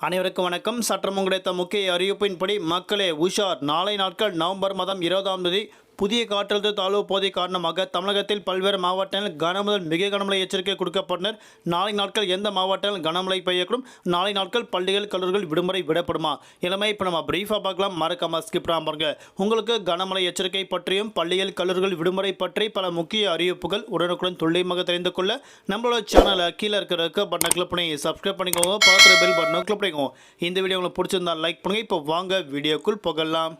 அனைவருக்கும் வணக்கம். சற்றம் கிடைத்த முக்கிய அறிவிப்பின்படி மக்களே உஷார். நாளை நாட்கள் நவம்பர் மாதம் இருபதாம் தேதி புதிய காற்றழுத்த தாழ்வு போதை காரணமாக தமிழகத்தில் பல்வேறு மாவட்டங்களில் கனமுதல் மிக கனமழை எச்சரிக்கை கொடுக்கப்பட்டனர். நாளை நாட்கள் எந்த மாவட்டங்கள் கனமழை பெய்யக்கூடும்? நாளை நாட்கள் பள்ளிகள் கல்லூரிகள் விடுமுறை விடப்படுமா? இளமை இப்போ நம்ம பிரீஃபாக பார்க்கலாம். மறக்காம ஸ்கிப் பாருங்க. உங்களுக்கு கனமழை எச்சரிக்கை பற்றியும் பள்ளிகள் கல்லூரிகள் விடுமுறை பற்றி பல முக்கிய அறிவிப்புகள் உடனுக்குடன் துல்லியமாக தெரிந்து கொள்ள நம்மளோட சேனலை கீழே இருக்கிற பட்டனை கிளிக் பண்ணி சப்ஸ்கிரைப் பண்ணிக்கோங்க. பக்கத்தில் பெல் பட்டனை கிளிக் பண்ணிக்கோங்க. இந்த வீடியோ உங்களுக்கு பிடிச்சிருந்தா லைக் பண்ணுங்கள் இப்போ வாங்க வீடியோக்குள் புகழலாம்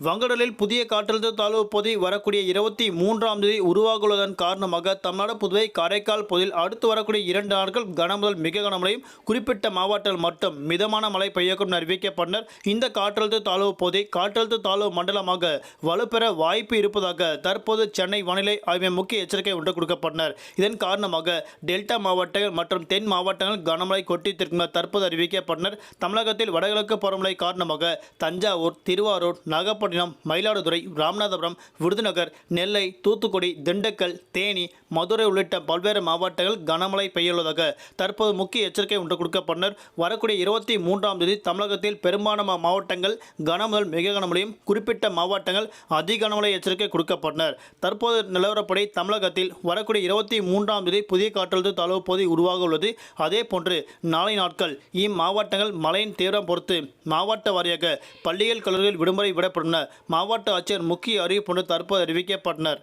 வங்கடலில் புதிய காற்றழுத்த தாழ்வு பகுதி வரக்கூடிய இருபத்தி மூன்றாம் தேதி உருவாகுவதன் காரணமாக தமிழ்நாடு புதுவை காரைக்கால் பகுதியில் அடுத்து வரக்கூடிய இரண்டு நாட்கள் கனமுதல் மிக கனமழையும் குறிப்பிட்ட மாவட்டங்கள் மட்டும் மிதமான மழை பெய்யக்கும் அறிவிக்கப்பட்டனர். இந்த காற்றழுத்த தாழ்வு பகுதி காற்றழுத்த தாழ்வு மண்டலமாக வலுப்பெற வாய்ப்பு இருப்பதாக தற்போது சென்னை வானிலை ஆய்வு முக்கிய எச்சரிக்கை ஒன்று கொடுக்கப்பட்டனர். இதன் காரணமாக டெல்டா மாவட்டங்கள் மற்றும் தென் மாவட்டங்கள் கனமழை கொட்டித்திருக்கும் தற்போது அறிவிக்கப்பட்டனர். தமிழகத்தில் வடகிழக்கு பருவமழை காரணமாக தஞ்சாவூர் திருவாரூர் நாகப்பட்டினம் மயிலாடுதுறை ராமநாதபுரம் விருதுநகர் நெல்லை தூத்துக்குடி திண்டுக்கல் தேனி மதுரை உள்ளிட்ட பல்வேறு மாவட்டங்கள் கனமழை பெய்யுள்ளதாக தற்போது முக்கிய எச்சரிக்கை ஒன்று கொடுக்கப்பட்டனர். வரக்கூடிய இருபத்தி மூன்றாம் தேதி தமிழகத்தில் பெரும்பாலான மாவட்டங்கள் கனமுதல் மிக கனமழையும் குறிப்பிட்ட மாவட்டங்கள் அதிக கனமழை எச்சரிக்கை கொடுக்கப்பட்டனர். தற்போது நிலவரப்படி தமிழகத்தில் வரக்கூடிய இருபத்தி மூன்றாம் தேதி புதிய காற்றழுத்த தாழ்வு பகுதி உருவாக உள்ளது. அதே போன்று நாளை நாட்கள் இம்மாவட்டங்கள் மழையின் தீவிரம் பொறுத்து மாவட்ட வாரியாக பள்ளிகள் கல்லூரிகள் விடுமுறை விடப்படும் மாவட்ட ஆட்சியர் முக்கிய அறிவிப்பு தற்போது அறிவிக்கப்பட்டனர்.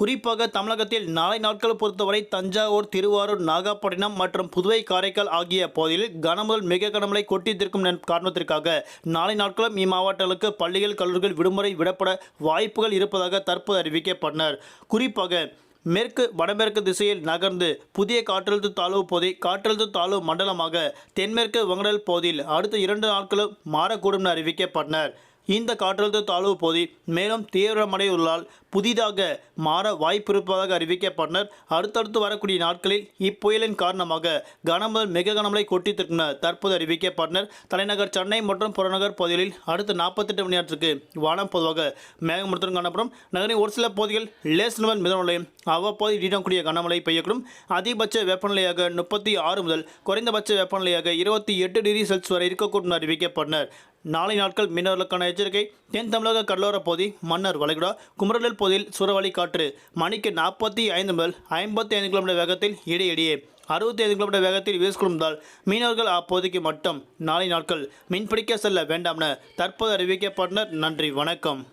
குறிப்பாக தமிழகத்தில் நாளை நாட்கள் பொறுத்தவரை தஞ்சாவூர் திருவாரூர் நாகப்பட்டினம் மற்றும் புதுவை காரைக்கால் ஆகிய பகுதியில் கனமுதல் மிக கனமழை கொட்டித்திருக்கும் காரணத்திற்காக நாளை நாட்களும் இம்மாவட்டங்களுக்கு பள்ளிகள் கல்லூரிகள் விடுமுறை விடப்பட வாய்ப்புகள் இருப்பதாக தற்போது அறிவிக்கப்பட்டனர். குறிப்பாக மேற்கு வடமேற்கு திசையில் நகர்ந்து புதிய காற்றழுத்த தாழ்வு பகுதி காற்றழுத்த தாழ்வு மண்டலமாக தென்மேற்கு வங்கடல் பகுதியில் அடுத்த இரண்டு நாட்களும் மாறக்கூடும் என அறிவிக்கப்பட்டனர். இந்த காற்றழுத்த தாழ்வு பகுதி மேலும் தீவிரமடையுள்ளால் புதிதாக மாற வாய்ப்பிருப்பதாக அறிவிக்கப்பட்டனர். அடுத்தடுத்து வரக்கூடிய நாட்களில் இப்புயலின் காரணமாக கனமுதல் மிக கனமழை கொட்டித்திருக்கும் தற்போது அறிவிக்கப்பட்டனர். தலைநகர் சென்னை மற்றும் புறநகர் பகுதிகளில் அடுத்த நாற்பத்தெட்டு மணி நேரத்திற்கு வானம் பொதுவாக மேகமூட்டத்துடன் காணப்படும். நகரின் ஒரு சில பகுதிகள் லேசனவன் மிதமலையும் அவ்வப்போது இடிடக்கூடிய கனமழை பெய்யக்கூடும். அதிகபட்ச வெப்பநிலையாக முப்பத்தி ஆறு முதல் குறைந்தபட்ச வெப்பநிலையாக இருபத்தி எட்டு டிகிரி செல்சியஸ் வரை இருக்கக்கூடும் அறிவிக்கப்பட்டனர். நாளை நாட்கள் மீனவர்களுக்கான எச்சரிக்கை. தென் தமிழக கடலோர பகுதி மன்னர் வளைகுடா குமரலில் பகுதியில் சூறாவளி காற்று. மணிக்கு நாற்பத்தி ஐந்து முதல் ஐம்பத்தி ஐந்து கிலோமீட்டர் வேகத்தில் இடையிடையே அறுபத்தி ஐந்து கிலோமீட்டர் வேகத்தில் வீசிக்கொள்வதால் மீனவர்கள் அப்போதைக்கு மட்டும் நாளை நாட்கள் மீன்பிடிக்க செல்ல வேண்டாம் என தற்போது அறிவிக்கப்பட்டனர். நன்றி வணக்கம்.